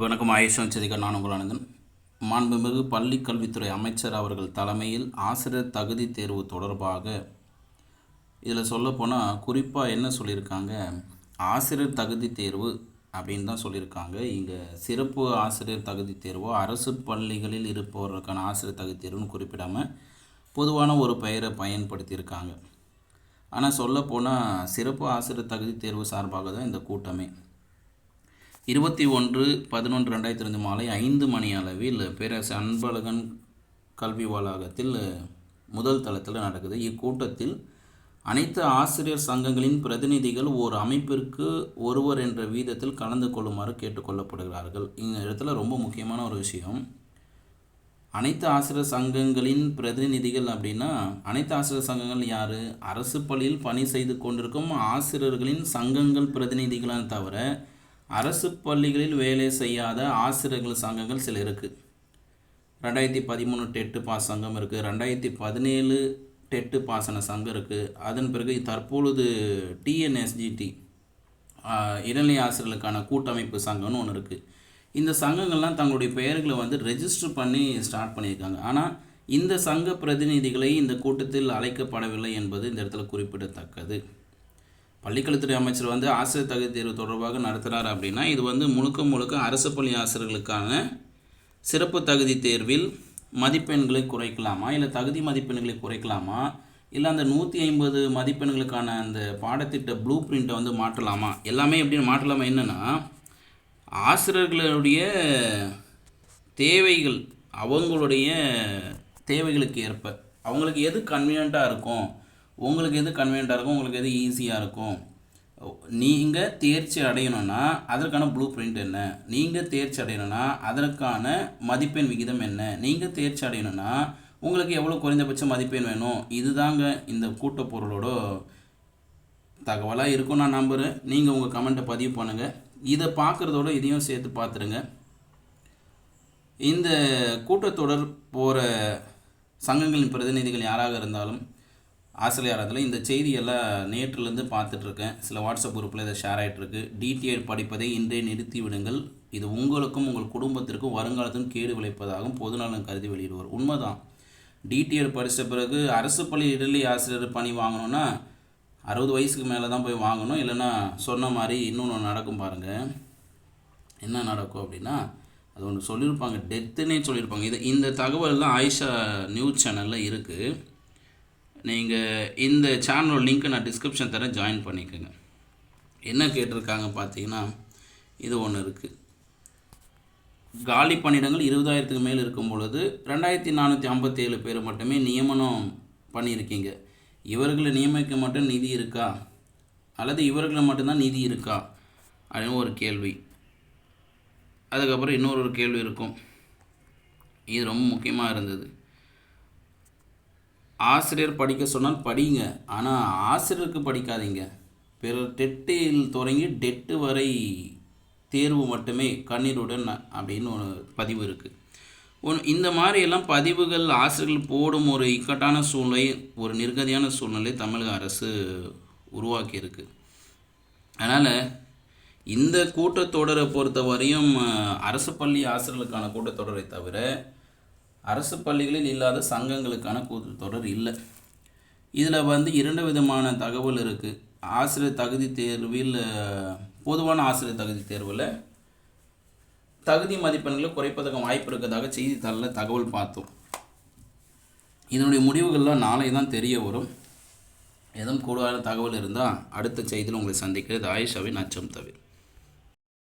வணக்கம் ஆயுஷம் செதிகர் நான் உங்கள் ஆனந்தன் மாண்புமிகு பள்ளி கல்வித்துறை அமைச்சர் அவர்கள் தலைமையில் ஆசிரியர் தகுதி தேர்வு தொடர்பாக இதில் சொல்லப்போனால் குறிப்பாக என்ன சொல்லியிருக்காங்க? ஆசிரியர் தகுதி தேர்வு அப்படின்னு தான் சொல்லியிருக்காங்க. இங்கே சிறப்பு ஆசிரியர் தகுதி தேர்வோ அரசு பள்ளிகளில் இருப்பவர்களுக்கான ஆசிரியர் தகுதி தேர்வுன்னு குறிப்பிடாமல் பொதுவான ஒரு பெயரை பயன்படுத்தியிருக்காங்க. ஆனால் சொல்லப்போனால் சிறப்பு ஆசிரியர் தகுதி தேர்வு சார்பாக தான் இந்த கூட்டமே. இருபத்தி ஒன்று பதினொன்று ரெண்டாயிரத்தி ரெண்டு மாலை ஐந்து மணி அளவில் பேரரசு அன்பழகன் கல்வி வளாகத்தில் முதல் தளத்தில் நடக்குது. இக்கூட்டத்தில் அனைத்து ஆசிரியர் சங்கங்களின் பிரதிநிதிகள் ஒரு அமைப்பிற்கு ஒருவர் என்ற வீதத்தில் கலந்து கொள்ளுமாறு கேட்டுக்கொள்ளப்படுகிறார்கள். இந்த இடத்துல ரொம்ப முக்கியமான ஒரு விஷயம். அனைத்து ஆசிரியர் சங்கங்களின் பிரதிநிதிகள் அப்படின்னா அனைத்து ஆசிரியர் சங்கங்கள் யார்? அரசு பள்ளியில் பணி செய்து கொண்டிருக்கும் ஆசிரியர்களின் சங்கங்கள் பிரதிநிதிகளான தவிர அரசு பள்ளிகளில் வேலை செய்யாத ஆசிரியர்கள் சங்கங்கள் சில இருக்குது ரெண்டாயிரத்தி பதிமூணு டெட்டு பாஸ் சங்கம் இருக்குது ரெண்டாயிரத்தி பதினேழு டெட்டு பாசன சங்கம் இருக்குது அதன் பிறகு தற்பொழுது டிஎன்எஸ்ஜிடி இடைநிலை ஆசிரியர்களுக்கான கூட்டமைப்பு சங்கம்னு ஒன்று இருக்குது இந்த சங்கங்கள்லாம் தங்களுடைய பெயர்களை வந்து ரெஜிஸ்டர் பண்ணி ஸ்டார்ட் பண்ணியிருக்காங்க. ஆனால் இந்த சங்க பிரதிநிதிகளை இந்த கூட்டத்தில் அழைக்கப்படவில்லை என்பது இந்த இடத்துல குறிப்பிடத்தக்கது. பள்ளிக்கல்வித்துறை அமைச்சர் வந்து ஆசிரியர் தகுதி தேர்வு தொடர்பாக நடத்துகிறார் அப்படின்னா இது வந்து முழுக்க முழுக்க அரசு பள்ளி ஆசிரியர்களுக்கான சிறப்பு தகுதி தேர்வில் மதிப்பெண்களை குறைக்கலாமா? இல்லை தகுதி மதிப்பெண்களை குறைக்கலாமா? இல்லை அந்த நூற்றி ஐம்பது மதிப்பெண்களுக்கான அந்த பாடத்திட்ட ப்ளூ பிரிண்ட்டை வந்து மாற்றலாமா? எல்லாமே எப்படின்னு மாற்றலாமா? என்னென்னா ஆசிரியர்களுடைய தேவைகள் அவங்களுடைய தேவைகளுக்கு ஏற்ப அவங்களுக்கு எது கன்வீனியண்ட்டாக இருக்கும் உங்களுக்கு எது கன்வீனியண்ட்டாக இருக்கும் உங்களுக்கு எது ஈஸியாக இருக்கும்? நீங்கள் தேர்ச்சி அடையணும்னா அதற்கான ப்ளூ பிரிண்ட் என்ன? நீங்கள் தேர்ச்சி அடையணும்னா அதற்கான மதிப்பெண் விகிதம் என்ன? நீங்கள் தேர்ச்சி அடையணும்னா உங்களுக்கு எவ்வளோ குறைந்தபட்ச மதிப்பெண் வேணும்? இதுதாங்க இந்த கூட்டப்பொருளோட தகவலாக இருக்கும் நான் நம்புகிறேன் நீங்கள் உங்கள் கமெண்ட்டை பதிவு பண்ணுங்கள் இதை பார்க்குறதோட இதையும் சேர்த்து பார்த்துருங்க. இந்த கூட்டத்தொடர் போகிற சங்கங்களின் பிரதிநிதிகள் யாராக இருந்தாலும் ஆசிரியாரத்தில் இந்த செய்தியெல்லாம் நேற்றுலேருந்து பார்த்துட்ருக்கேன். சில வாட்ஸ்அப் குரூப்பில் இதை ஷேர் ஆகிட்டுருக்கு டிடிஎட் படிப்பதை இன்றே நிறுத்தி விடுங்கள். இது உங்களுக்கும் உங்கள் குடும்பத்திற்கும் வருங்காலத்திலும் கேடு விளைப்பதாகவும் பொதுநலன் கருதி வெளியிடுவார். உண்மைதான். டிடிஎட் படித்த பிறகு அரசு பள்ளி இடைநிலை ஆசிரியர் பணி வாங்கணுன்னா அறுபது வயசுக்கு மேலே தான் போய் வாங்கணும். இல்லைன்னா சொன்ன மாதிரி இன்னொன்று நடக்கும் பாருங்கள் என்ன நடக்கும் அப்படின்னா அது ஒன்று சொல்லியிருப்பாங்க. டெத்துன்னே சொல்லியிருப்பாங்க. இது இந்த தகவல்லாம் ஆயிஷா நியூஸ் சேனலில் இருக்குது நீங்கள் இந்த சேனலோட லிங்க்கை நான் டிஸ்கிரிப்ஷன் தரேன் ஜாயின் பண்ணிக்கோங்க. என்ன கேட்டிருக்காங்க பார்த்தீங்கன்னா இது ஒன்று இருக்குது காலி பணியிடங்கள் இருபதாயிரத்துக்கு மேல் இருக்கும் பொழுது ரெண்டாயிரத்தி நானூற்றி ஐம்பத்தேழு பேர் மட்டுமே நியமனம் பண்ணியிருக்கீங்க. இவர்களை நியமிக்க மட்டும் நிதி இருக்கா? அல்லது இவர்களை மட்டும்தான் நிதி இருக்கா? அப்படின்னு ஒரு கேள்வி. அதுக்கப்புறம் இன்னொரு ஒரு கேள்வி இருக்கும். இது ரொம்ப முக்கியமாக இருந்தது. ஆசிரியர் படிக்க சொன்னால் படிங்க. ஆனால் ஆசிரியருக்கு படிக்காதீங்க. பிறர் டெட்டில் தொடங்கி டெட்டு வரை தேர்வு மட்டுமே கண்ணீருடன் அப்படின்னு ஒரு பதிவு இருக்குது ஒன் இந்த மாதிரியெல்லாம் பதிவுகள் ஆசிரியர்கள் போடும் ஒரு இக்கட்டான சூழ்நிலை ஒரு நிர்கதியான சூழ்நிலை தமிழக அரசு உருவாக்கியிருக்கு அதனால் இந்த கூட்டத்தொடரை பொறுத்த வரையும் அரசு பள்ளி ஆசிரியர்களுக்கான கூட்டத்தொடரை தவிர அரசு பள்ளிகளில் இல்லாத சங்கங்களுக்கான கூட்டத்தொடர் இல்லை. இதில் வந்து இரண்டு விதமான தகவல் இருக்குது ஆசிரியர் தகுதி தேர்வில் பொதுவான ஆசிரியர் தகுதி தேர்வில் தகுதி மதிப்பெண்களை குறைப்பதற்கு வாய்ப்பு இருக்கிறதாக செய்தித்தாளில் தகவல் பார்த்தோம். இதனுடைய முடிவுகள்லாம் நாளை தான் தெரிய வரும். எதுவும் கூடுதலான தகவல் இருந்தால் அடுத்த செய்தியில் உங்களை சந்திக்கிறது ஆயிஷாவின் அச்சம் தவிர.